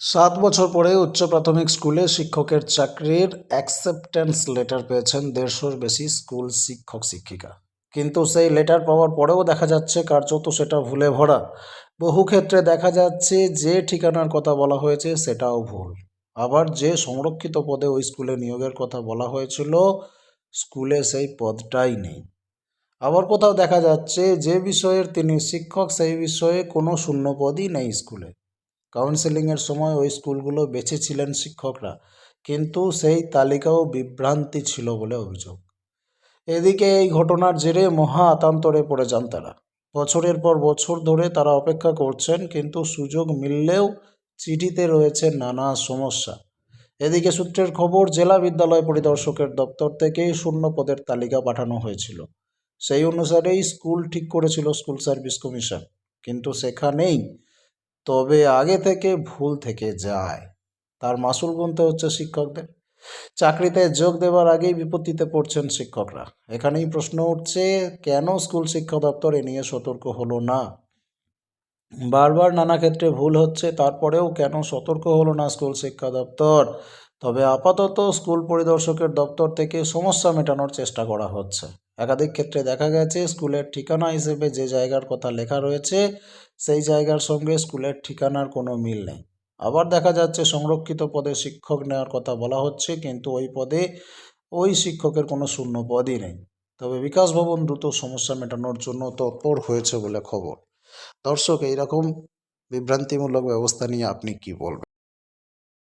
সাত বছর পরে উচ্চ প্রাথমিক স্কুলে শিক্ষকের চাকরির অ্যাকসেপ্টেন্স লেটার পেয়েছেন দেড়শোর বেশি স্কুল শিক্ষক শিক্ষিকা। কিন্তু সেই লেটার পাওয়ার পরেও দেখা যাচ্ছে কার্যত সেটা ভুলে ভরা। বহু ক্ষেত্রে দেখা যাচ্ছে যে ঠিকানার কথা বলা হয়েছে সেটাও ভুল। আবার যে সংরক্ষিত পদে ওই স্কুলে নিয়োগের কথা বলা হয়েছিল, স্কুলে সেই পদটাই নেই। আবার কোথাও দেখা যাচ্ছে যে বিষয়ের তিনি শিক্ষক, সেই বিষয়ে কোনো শূন্য পদই নেই স্কুলে। কাউন্সেলিংয়ের সময় ওই স্কুলগুলো বেছেছিলেন শিক্ষকরা। কিন্তু সেই তালিকাও বিভ্রান্তি ছিল বলে অভিযোগ। এদিকে এই ঘটনার জেরে মহা আতান্তরে পড়ে যান তারা। বছরের পর বছর ধরে তারা অপেক্ষা করছেন, কিন্তু সুযোগ মিললেও চিঠিতে রয়েছে নানা সমস্যা। এদিকে সূত্রের খবর, জেলা বিদ্যালয় পরিদর্শকের দপ্তর থেকেই শূন্য পদের তালিকা পাঠানো হয়েছিল। সেই অনুসারেই স্কুল ঠিক করেছিল স্কুল সার্ভিস কমিশন। কিন্তু সেখানেই তবে আগে থেকে ভুল থেকে যায়। তার মাসুল গুনতে হচ্ছে শিক্ষকদের। চাকরিতে যোগ দেওয়ার আগেই বিপত্তিতে পড়ছেন শিক্ষকরা। এখানেই প্রশ্ন উঠছে, কেন স্কুল শিক্ষা দপ্তর এ নিয়ে সতর্ক হলো না? বারবার নানা ক্ষেত্রে ভুল হচ্ছে, তারপরেও কেন সতর্ক হলো না স্কুল শিক্ষা দপ্তর? তবে আপাতত স্কুল পরিদর্শকের দপ্তর থেকে সমস্যা মেটানোর চেষ্টা করা হচ্ছে। একাধিক ক্ষেত্রে দেখা গেছে, স্কুলের ঠিকানা হিসেবে যে জায়গার কথা লেখা রয়েছে, সেই জায়গার সঙ্গে স্কুলের ঠিকানার কোনো মিল নেই। আবার দেখা যাচ্ছে, সংরক্ষিত পদে শিক্ষক নেওয়ার কথা বলা হচ্ছে, কিন্তু ওই পদে ওই শিক্ষকের কোনো শূন্য পদই নেই। তবে বিকাশ ভবন দ্রুত সমস্যা মেটানোর জন্য তৎপর হয়েছে বলে খবর। দর্শক, এইরকম বিভ্রান্তিমূলক ব্যবস্থা নিয়ে আপনি কি বলবেন?